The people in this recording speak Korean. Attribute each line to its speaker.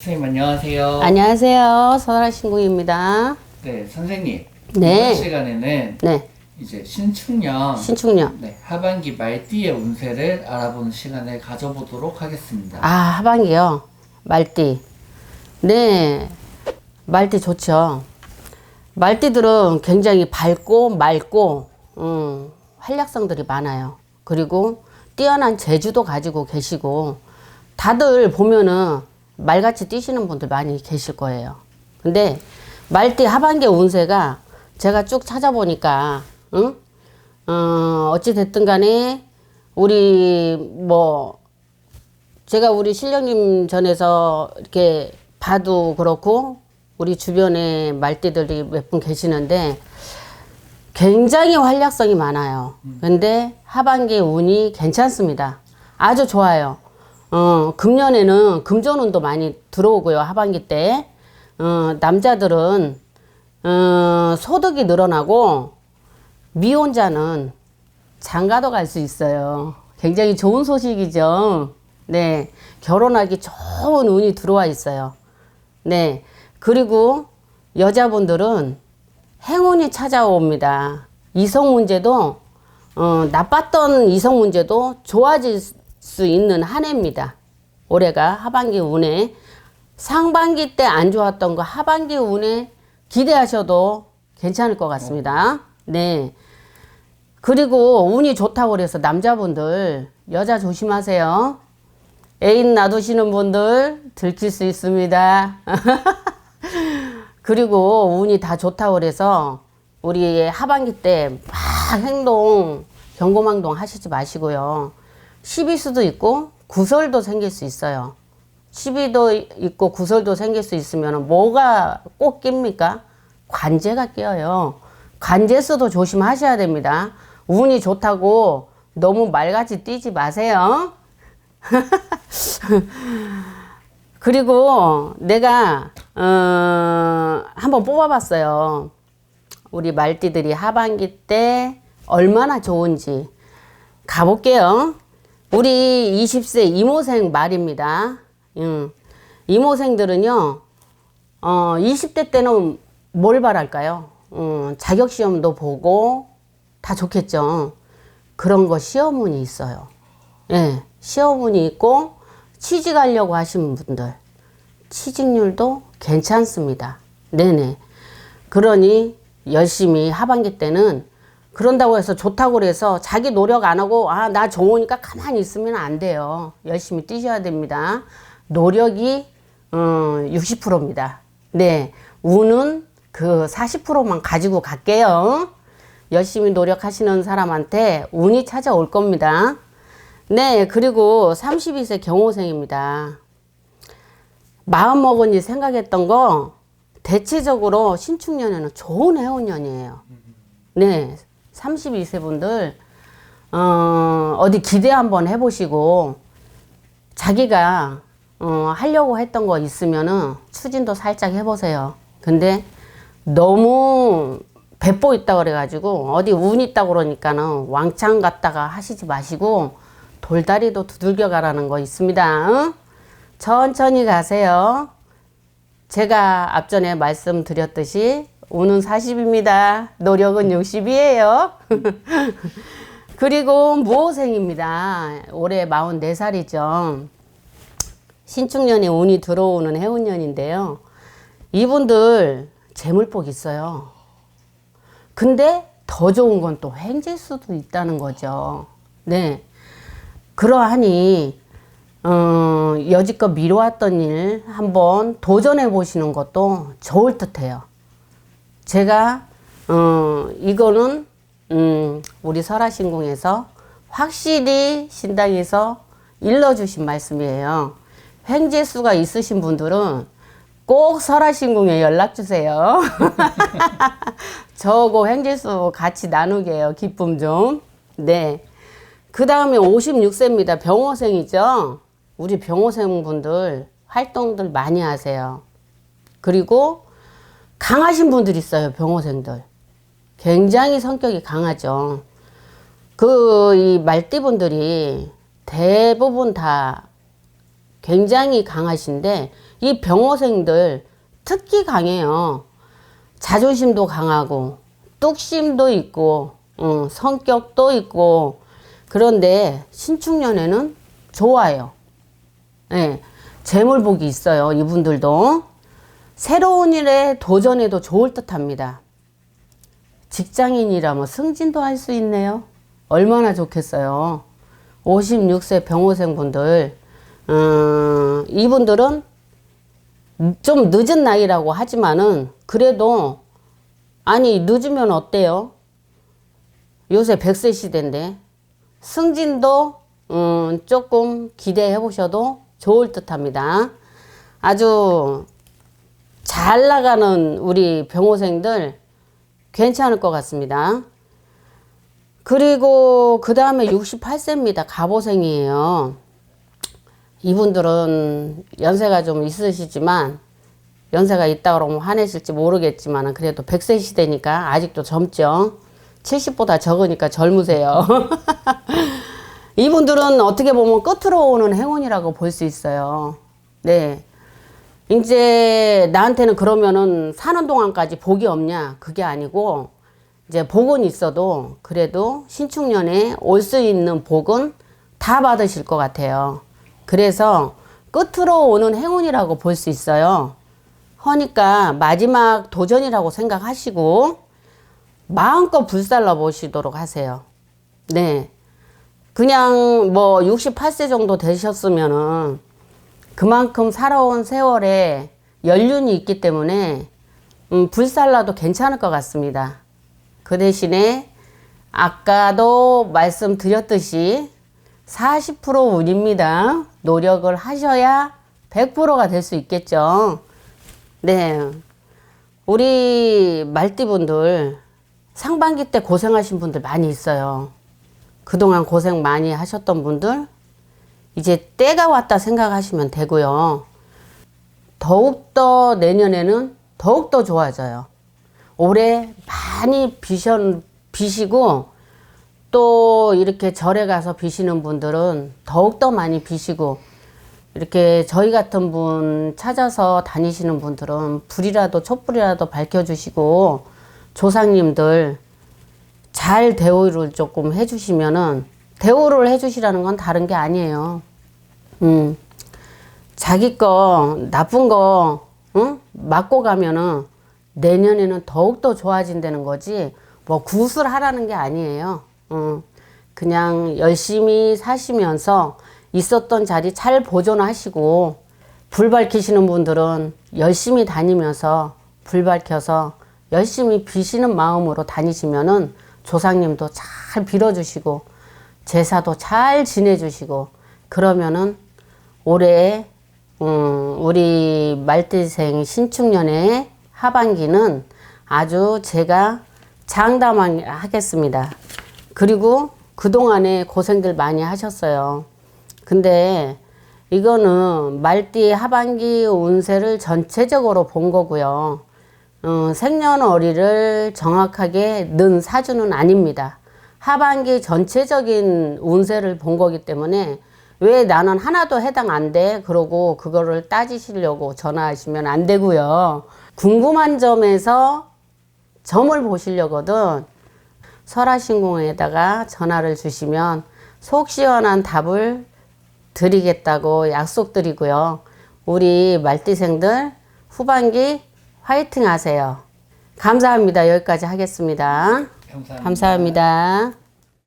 Speaker 1: 선생님 안녕하세요.
Speaker 2: 안녕하세요. 설아 신궁입니다.
Speaker 1: 네, 선생님.
Speaker 2: 네.
Speaker 1: 이번 시간에는
Speaker 2: 네,
Speaker 1: 이제 신축년
Speaker 2: 신축년.
Speaker 1: 네, 하반기 말띠의 운세를 알아보는 시간을 가져보도록 하겠습니다.
Speaker 2: 아, 하반기요. 말띠. 네, 말띠 좋죠. 말띠들은 굉장히 밝고 맑고, 음, 활약성들이 많아요. 그리고 뛰어난 재주도 가지고 계시고, 다들 보면은 말같이 뛰시는 분들 많이 계실 거예요. 근데 말띠 하반기 운세가 제가 쭉 찾아보니까, 응? 어, 어찌 됐든 간에, 우리 뭐, 제가 우리 신령님 전에서 이렇게 봐도 그렇고 우리 주변에 말띠들이 몇 분 계시는데 굉장히 활약성이 많아요. 근데 하반기 운이 괜찮습니다. 아주 좋아요. 어, 금년에는 금전운도 많이 들어오고요. 하반기 때. 어, 남자들은 어, 소득이 늘어나고 미혼자는 장가도 갈 수 있어요. 굉장히 좋은 소식이죠. 네. 결혼하기 좋은 운이 들어와 있어요. 네. 그리고 여자분들은 행운이 찾아옵니다. 이성 문제도, 어, 나빴던 이성 문제도 좋아질 수 있는 한 해입니다. 올해가 하반기 운에 상반기 때 안 좋았던 거 하반기 운에 기대하셔도 괜찮을 것 같습니다. 네. 그리고 운이 좋다고 그래서 남자분들 여자 조심하세요. 애인 놔두시는 분들 들킬 수 있습니다. 그리고 운이 다 좋다고 그래서 우리 하반기 때 막 행동 경고망동 하시지 마시고요. 시비수도 있고 구설도 생길 수 있어요. 시비도 있고 구설도 생길 수 있으면 뭐가 꼭 낍니까? 관제가 껴요. 관제수도 조심하셔야 됩니다. 운이 좋다고 너무 말같이 뛰지 마세요. 그리고 내가 어, 한번 뽑아봤어요. 우리 말띠들이 하반기 때 얼마나 좋은지 가볼게요. 우리 20세 이모생 말입니다. 음, 이모생들은요, 어, 20대 때는 뭘 바랄까요? 음, 자격시험도 보고 다 좋겠죠. 그런 거 시험운이 있어요. 예, 시험운이 있고 취직하려고 하시는 분들 취직률도 괜찮습니다. 네네. 그러니 열심히 하반기 때는 그런다고 해서 좋다고 그래서 자기 노력 안 하고 아 나 좋으니까 가만히 있으면 안 돼요. 열심히 뛰셔야 됩니다. 노력이 어, 60%입니다. 네. 운은 그 40%만 가지고 갈게요. 열심히 노력하시는 사람한테 운이 찾아올 겁니다. 네, 그리고 32세 경호생입니다. 마음 먹으니 생각했던 거 대체적으로 신축년에는 좋은 해운년이에요. 네, 32세 분들 어, 어디 기대 한번 해보시고 자기가 어, 하려고 했던 거 있으면은 추진도 살짝 해보세요. 근데 너무 배포 있다 그래가지고 어디 운 있다 그러니까는 왕창 갔다가 하시지 마시고 돌다리도 두들겨 가라는 거 있습니다. 응? 천천히 가세요. 제가 앞전에 말씀드렸듯이 운은 40입니다. 노력은 60이에요. 그리고 무호생입니다. 올해 44살이죠. 신축년에 운이 들어오는 해운년인데요. 이분들 재물복 있어요. 근데 더 좋은 건또 횡재수도 있다는 거죠. 네. 그러하니 어, 여지껏 미뤄왔던 일 한번 도전해 보시는 것도 좋을 듯해요. 제가 어, 이거는 음, 우리 설화신궁에서 확실히 신당에서 일러주신 말씀이에요. 횡재수가 있으신 분들은 꼭 설화신궁에 연락 주세요. 저거 횡재수 같이 나누게 해요. 기쁨 좀. 네. 그 다음에 56세입니다. 병호생이죠. 우리 병호생 분들 활동들 많이 하세요. 그리고 강하신 분들 있어요. 병호생들. 굉장히 성격이 강하죠. 그, 이 말띠분들이 대부분 다 굉장히 강하신데 이 병호생들 특히 강해요. 자존심도 강하고 뚝심도 있고 어, 성격도 있고 그런데 신축년에는 좋아요. 예, 재물복이 있어요. 이분들도 새로운 일에 도전해도 좋을 듯 합니다. 직장인이라면 승진도 할 수 있네요. 얼마나 좋겠어요. 56세 병호생 분들, 음, 이분들은 좀 늦은 나이라고 하지만은 그래도 아니 늦으면 어때요? 요새 100세 시대인데 승진도 음, 조금 기대해 보셔도 좋을 듯 합니다. 아주 잘 나가는 우리 병호생들 괜찮을 것 같습니다. 그리고 그 다음에 68세입니다. 갑오생이에요. 이분들은 연세가 좀 있으시지만 연세가 있다 그러면 화내실지 모르겠지만 그래도 100세 시대니까 아직도 젊죠. 70보다 적으니까 젊으세요. 이분들은 어떻게 보면 끝으로 오는 행운이라고 볼 수 있어요. 네. 이제 나한테는 그러면은 사는 동안까지 복이 없냐? 그게 아니고 이제 복은 있어도 그래도 신축년에 올 수 있는 복은 다 받으실 것 같아요. 그래서 끝으로 오는 행운이라고 볼 수 있어요. 허니까 마지막 도전이라고 생각하시고 마음껏 불살라 보시도록 하세요. 네. 그냥 뭐 68세 정도 되셨으면은 그만큼 살아온 세월에 연륜이 있기 때문에 음, 불살라도 괜찮을 것 같습니다. 그 대신에 아까도 말씀드렸듯이 40% 운입니다. 노력을 하셔야 100%가 될 수 있겠죠. 네. 우리 말띠분들 상반기 때 고생하신 분들 많이 있어요. 그동안 고생 많이 하셨던 분들 이제 때가 왔다 생각하시면 되고요. 더욱더 내년에는 더욱더 좋아져요. 올해 많이 비셔, 비시고 또 이렇게 절에 가서 비시는 분들은 더욱더 많이 비시고 이렇게 저희 같은 분 찾아서 다니시는 분들은 불이라도 촛불이라도 밝혀주시고 조상님들 잘 대우를 조금 해주시면은 대우를 해주시라는 건 다른 게 아니에요. 음, 자기 거 나쁜 거 응? 맞고 가면은 내년에는 더욱 더 좋아진다는 거지 뭐 구슬하라는 게 아니에요. 응. 그냥 열심히 사시면서 있었던 자리 잘 보존하시고 불 밝히시는 분들은 열심히 다니면서 불 밝혀서 열심히 비시는 마음으로 다니시면은 조상님도 잘 빌어주시고 제사도 잘 지내주시고 그러면은 올해 음, 우리 말띠생 신축년의 하반기는 아주 제가 장담하겠습니다. 그리고 그동안에 고생들 많이 하셨어요. 근데 이거는 말띠 하반기 운세를 전체적으로 본 거고요. 어, 생년월일을 정확하게 넣은 사주는 아닙니다. 하반기 전체적인 운세를 본 거기 때문에 왜 나는 하나도 해당 안 돼? 그러고 그거를 따지시려고 전화하시면 안 되고요. 궁금한 점에서 점을 보시려거든 설화신공에다가 전화를 주시면 속 시원한 답을 드리겠다고 약속드리고요. 우리 말띠생들 후반기 화이팅 하세요. 감사합니다. 여기까지 하겠습니다.
Speaker 1: 감사합니다.
Speaker 2: 감사합니다.